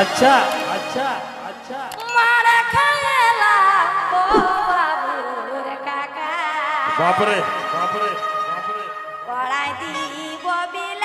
আচ্ছা আচ্ছা আচ্ছা। মারা খাইলা ও বাবু কাকা। বাপরে বাপরে বাপরে। পড়াই দিব বিল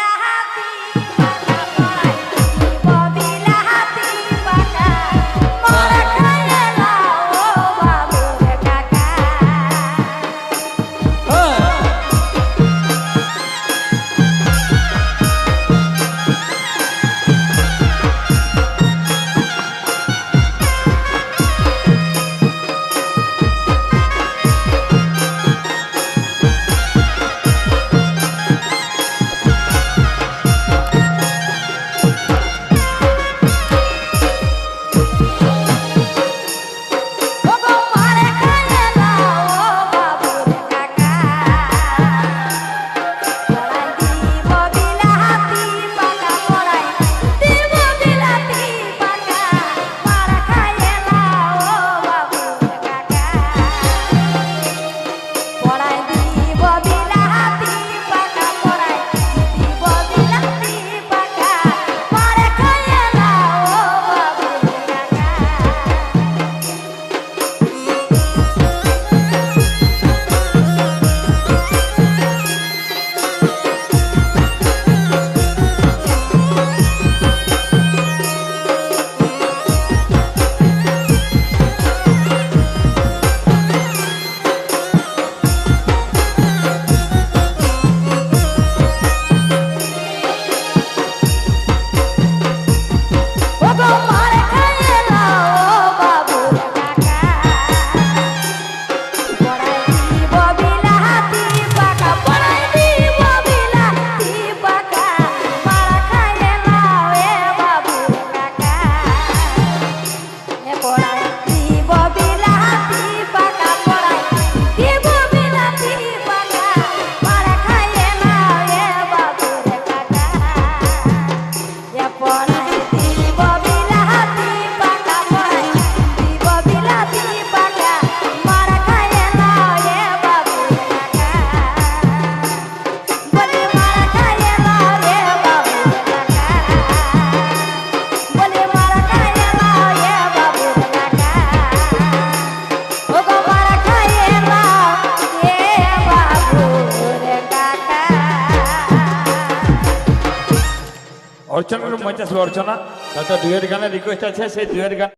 অর্চনা মঞ্চ আসবে অর্চনা। তার দুয়ের গানের রিকোয়েস্ট আছে সেই দুয়ের গান